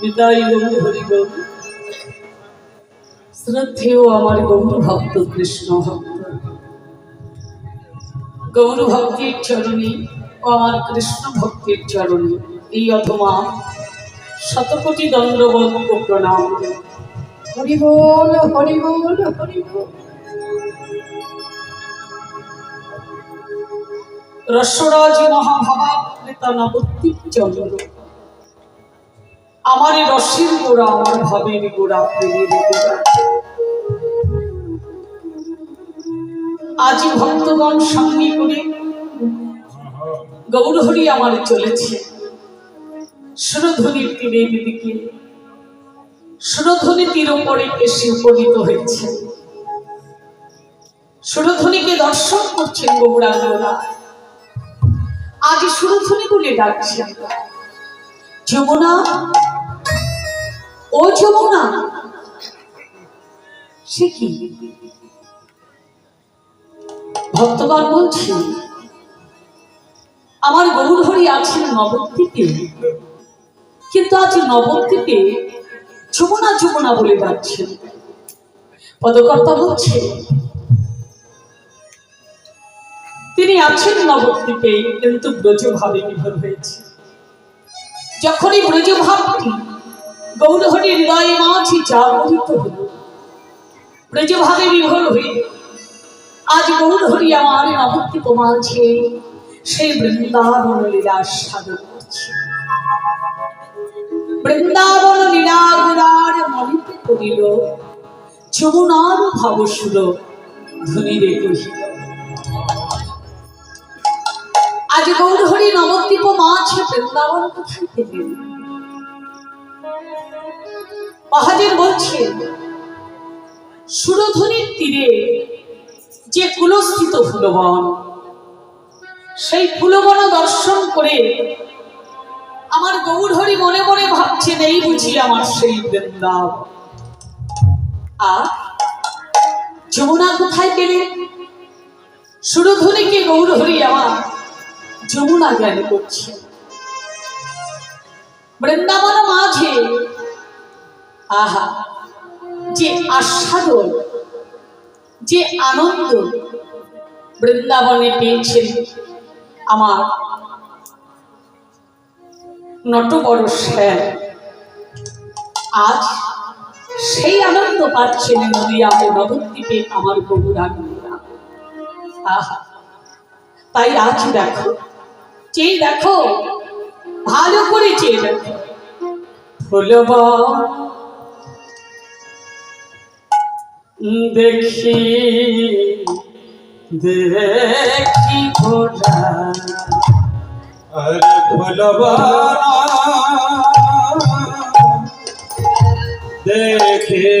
বিদায় গৌর হরি গৌর। শ্রদ্ধেয় আমার গৌর ভক্ত কৃষ্ণ ভক্ত। গৌর ভক্তির চরণী ও আমার কৃষ্ণ ভক্তির চরণী এই অথমা শতকোটি দণ্ডবত ও প্রণাম। হরি বল হরি বল হরি বল। রসরাজ মহাভাবাত্রিতা নবদ্বীপ চন্দ্র আমার এই রসের গোড়া আমার ভাবের গোড়া, প্রেমের গোড়া। আজ ভক্তগণ সঙ্গে করে গৌরহরি আমার চলেছে। সুরধ্বনির তীরের দিকে সুরধ্বনি তীর উপরে এসে উপনীত হয়েছে। সুরধ্বনিকে দর্শন করছেন গৌরাঙ্গরা। আজ সুরধ্বনি বলে ডাকছেন যমুনা ও যমুনা। সে কি? ভক্তগণ বলছি, আমার গৌরহরি আছেন নবদ্বীপে, কিন্তু আজ নবদ্বীপে যমুনা যমুনা বলে ডাকছেন। পদকর্তা বলছে, তিনি আছেন নবদ্বীপে, কিন্তু ব্রজভাবে বিভোর হয়েছে। যখনই ব্রজভাবটি গৌরহরি হৃদয়ে মাঝে জাগরিত হল ব্রজভাবে বিভোর হয়ে আজ গৌরহরি আমার নবদ্বীপ মাঝে সেই বৃন্দাবন লীলা সাধন করছে। বৃন্দাবন লীলাগুলার মনিতে করিল যমুনার ভাবসুর ধনীরে কহিল, আজ গৌরহরি নবদ্বীপ মাছ বৃন্দাবন কোথায় পেলেন মহাজন বলছেন সুরধ্বনির তীরে যে কুলস্থিত ফুলবন, সেই ফুলবন দর্শন করে আমার গৌরহরি মনে মনে ভাবছেন এই বুঝি আমার সেই বৃন্দাব আর যমুনা কোথায় গেলে সুরধ্বনিকে গৌরহরি আমার যমুনা জ্ঞান করছে। বৃন্দাবন মাঝে আহা, যে আস্বাদন, যে আনন্দ বৃন্দাবনে পেয়েছেন আমার নট বড় শ্যাম আজ সেই আনন্দ পাচ্ছেন নদিয়া নবদ্বীপে আমার গৌরাঙ্গীরা আহা, তাই আজ দেখো চেয়ে দেখো, ভালো করে চেয়ে দেখো। দেখি দেখি ঘোড়া আরে দেখে।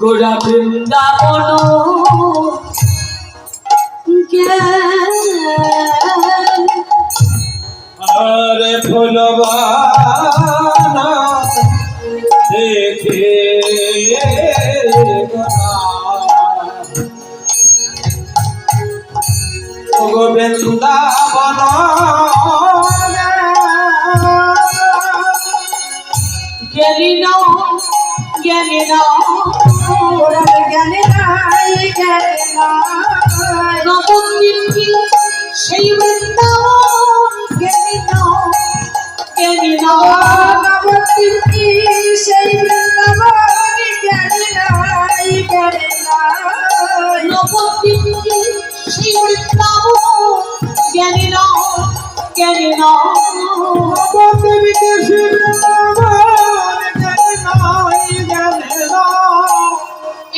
গোড়া বৃন্দাবন। আরে ফুলবা দেখে বৃন্দাবন জ্ঞানী ন জ্ঞানী ন জ্ঞানী নাই জ্ঞানী নাই সেই বৃন্দাবন জ্ঞানী ন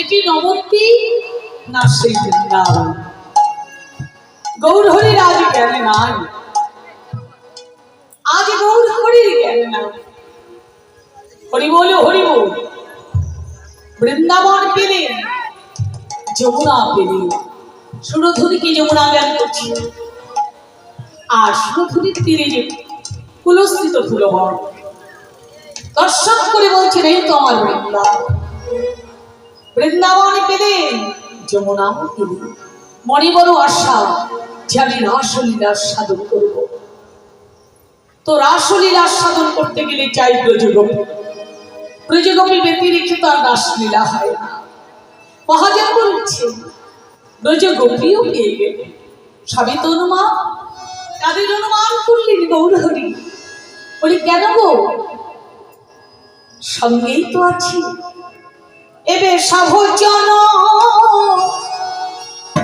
এটি নবদ্বীপ না সেই বৃন্দাবন। গৌরহরির আজ জ্ঞানে নাই? আজ গৌরহরির জ্ঞানে নাই হরি বল হরি বল। বৃন্দাবন পেলেন যমুনা পেলেন সুরধুনিকে যমুনা জ্ঞান করছে। আর সুরধুনির তীরে যে কুলস্থিত ফুলবন দর্শন করে বলছেন এই তো আমার বৃন্দাবন বৃন্দাবন পেলেন যমুনাও পেলেন মনে বড় আশা যে আমি রাসলীলার সাধন করব। তো রাসলীলার সাধন করতে গেলে চাই ব্রজগোপী। ব্রজগোপী ব্যক্তি রেখে তো আর রাসলীলা হয় না। মহাজন বলছে ব্রজগোপীও পেয়ে গেলে। সবই তো অনুমান কাদের অনুমান করলেন গৌরহরি। বলি, কেন গো? সঙ্গেই তো আছি। এবে সাভজন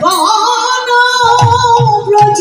গান ব্রজ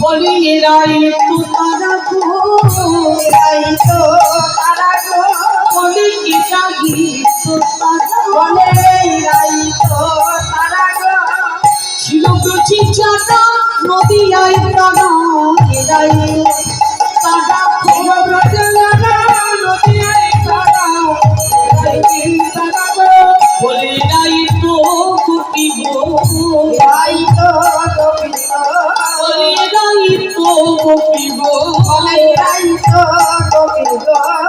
বলি এরাই তো তারা গো, বলি এরাই তো তারা ছিল ব্রজি চাটা নদী আই তারা এরাই তারা বলে 一起吃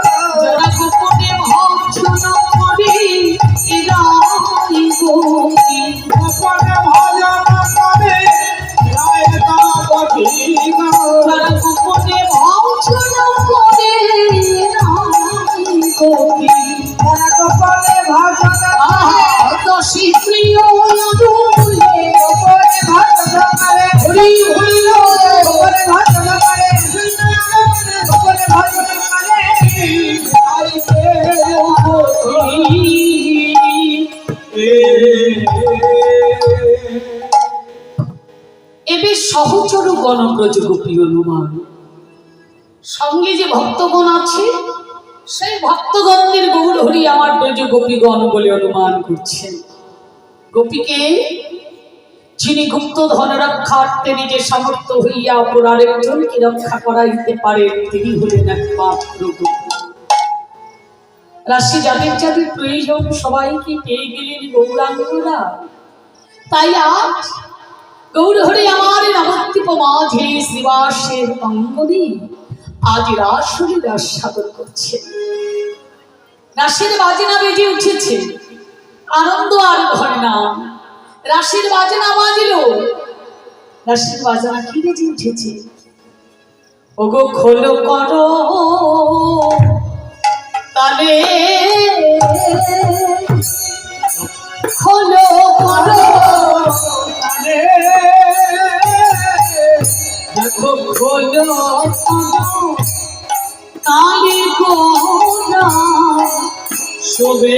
গণব্রজ গোপী অনুমান সঙ্গে যে ভক্তগণ আছে, সেই ভক্তগণদের গৌর হরি আমার ব্রজ গোপীগণ বলে অনুমান করছেন। গোপীকে যিনি গুপ্ত ধন রক্ষার্থে নিজে সামর্থ্য হইয়া অপর আরেকজনকে রক্ষা করাইতে পারে, তিনি হলেন একমাত্র রাশি যাদের যাদের প্রয়োজন, সবাইকে পেয়ে গেলেন গৌরাঙ্গরা। তাই আজ গৌরহরি আমার নবদ্বীপ মাঝে শ্রীবাসের অঙ্গনে আজ রাসুরি রাস সাধন করছে। রাসের বাজনা বেজে উঠেছে। আনন্দ আর ঘরে না রাসের বাজনা বাজলো। রাসের বাজনা কি বেজে উঠেছে। ওগো খোলো করো। তালে খোলো করো। দেখো খোলো কালি কোনা শোবে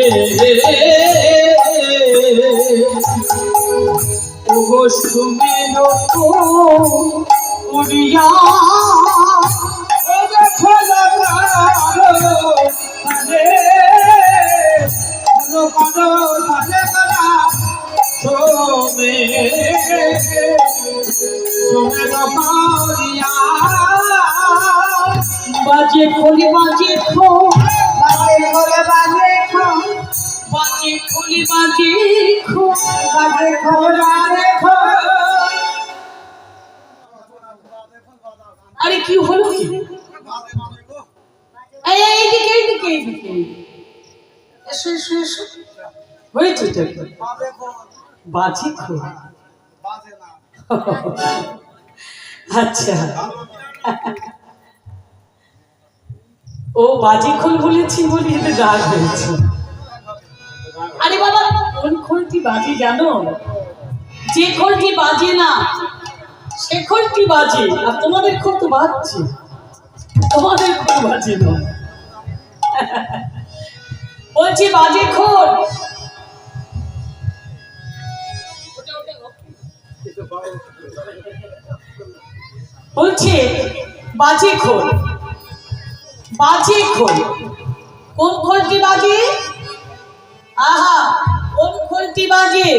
ওগো সুমের উড়িয়া। বাজে খোলি বাজে খো। বাজে খোলি বাজে খো। আরে কি হলো কি? এই এই, এইদিকে এইদিকে এইদিকে এসো এসো এসো। হয়েছে তো আচ্ছা। ও বাজি বলেছি বলি এতে রাগ হয়েছে। আরে বাবা, কোন বাজে জানো? যে খোলটি বাজে না, সে খোলটি বাজে। আর তোমাদের খোল তো বাজছে। তোমাদের খোল বাজে না। বলছি বাজে খোল। বলছে বাজে খোল। বাজে খোল। কোন খোলটি বাজে? আহা, কোন খোলটি বাজে?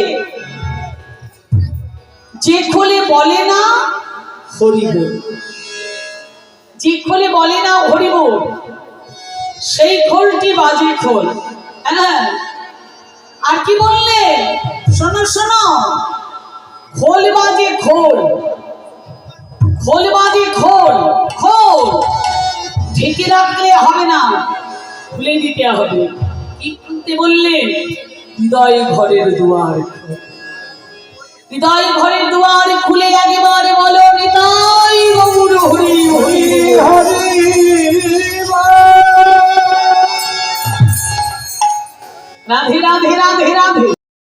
যে খোলে বলে না হরিব যে খোলে বলে না হরিব সেই খোলটি বাজে খোল। হ্যাঁ আর কি বললে শোনো শোনো। খোল বাজে খোল। খোল বাজে খোল খোল ঢেকে রাখলে হবে না খুলে দিতে হবে কি খুলতে বললেন হৃদয় ঘরের দুয়ার হৃদয় ঘরের দুয়ার খুলে একেবারে বলো নিতাই গৌর হরি হরি হরি রাধে রাধে রাধে রাধে